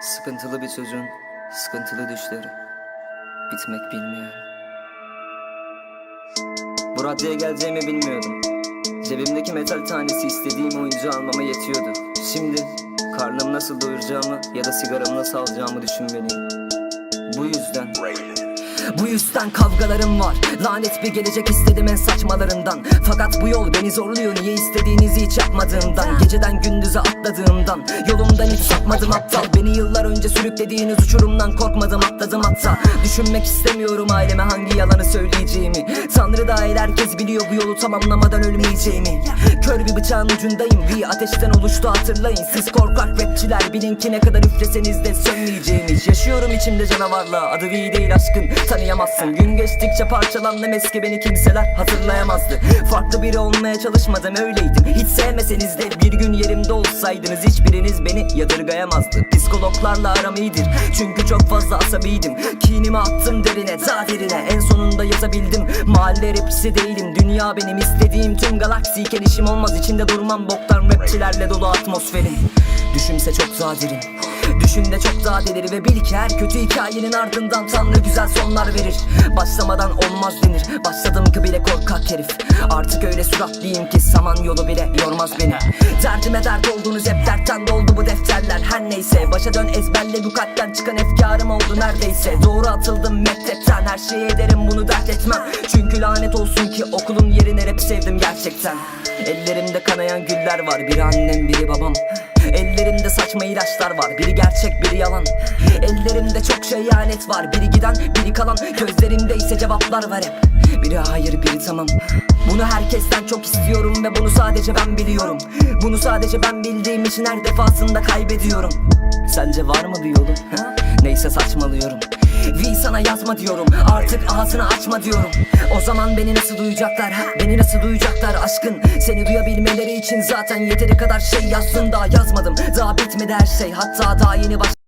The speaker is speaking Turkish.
Sıkıntılı bir çocuğun sıkıntılı düşleri bitmek bilmiyor. Bu raddeye geleceğimi bilmiyordum. Cebimdeki metal tanesi istediğim oyuncu almama yetiyordu. Şimdi karnımı nasıl doyuracağımı ya da sigaramı nasıl alacağımı düşünmeliyim. Bu yüzden bu yüzden kavgalarım var. Lanet bir gelecek istedim en saçmalarından. Fakat bu yol beni zorluyor niye istediğinizi hiç yapmadığımdan. Geceden gündüze atladığımdan. Yolumdan hiç sapmadım aptal. Beni yıllar önce sürüklediğiniz uçurumdan korkmadım atladım hatta. Düşünmek istemiyorum aileme hangi yalanı söyleyeceğimi. Tanrı dahil herkes biliyor bu yolu tamamlamadan ölmeyeceğimi. Kör bir bıçağın ucundayım Bir ateşten oluştu hatırlayın. Siz korkak rapçiler bilin ki ne kadar üfleseniz de sönmeyeceğimi. Yaşıyorum içimde canavarla adı V değil aşkın tanıyamazsın. Gün geçtikçe parçalandım eski beni kimseler hatırlayamazdı Farklı biri olmaya çalışmadım öyleydim. Hiç sevmeseniz de bir gün yerimde olsaydınız Hiçbiriniz beni yadırgayamazdı. Psikologlarla aram iyidir çünkü çok fazla asabiydim. Kinimi attım derine daha derine En sonunda yazabildim. Mahalle rapçisi değilim Dünya benim istediğim tüm galaksiyken işim olmaz içinde durmam boktan rapçilerle dolu atmosferim. Düşünse çok daha derin Düşün de çok daha delir ve bil ki her kötü hikayenin ardından Tanrı güzel sonlar verir. Başlamadan olmaz denir. Başladım ki bile korkak herif. Artık öyle suratlıyım ki saman yolu bile yormaz beni. Derdime dert oldunuz hep dertten doldu bu defterler. Her neyse başa dön ezberle. Bu kalpten çıkan efkarım oldu neredeyse. Doğru atıldım mektepten her şeyi ederim bunu dert etmem. Çünkü lanet olsun ki okulun yerine rap sevdim gerçekten. Ellerimde kanayan güller var. Biri annem biri babam Ellerimde saçma ilaçlar var Biri gerçek biri yalan. Ellerimde çok şey lanet var Biri giden biri kalan. Gözlerimde ise cevaplar var hep. Biri hayır biri tamam. Bunu herkesten çok istiyorum Ve bunu sadece ben biliyorum. Bunu sadece ben bildiğim için her defasında kaybediyorum. Sence var mı bir yolu? Neyse saçmalıyorum V sana yazma diyorum. Artık ağzını açma diyorum. O zaman beni nasıl duyacaklar ha? Beni nasıl duyacaklar aşkın? Seni duyabilmeleri için zaten yeteri kadar şey yazdım Daha yazmadım. Daha bitmedi her şey. Hatta daha yeni baş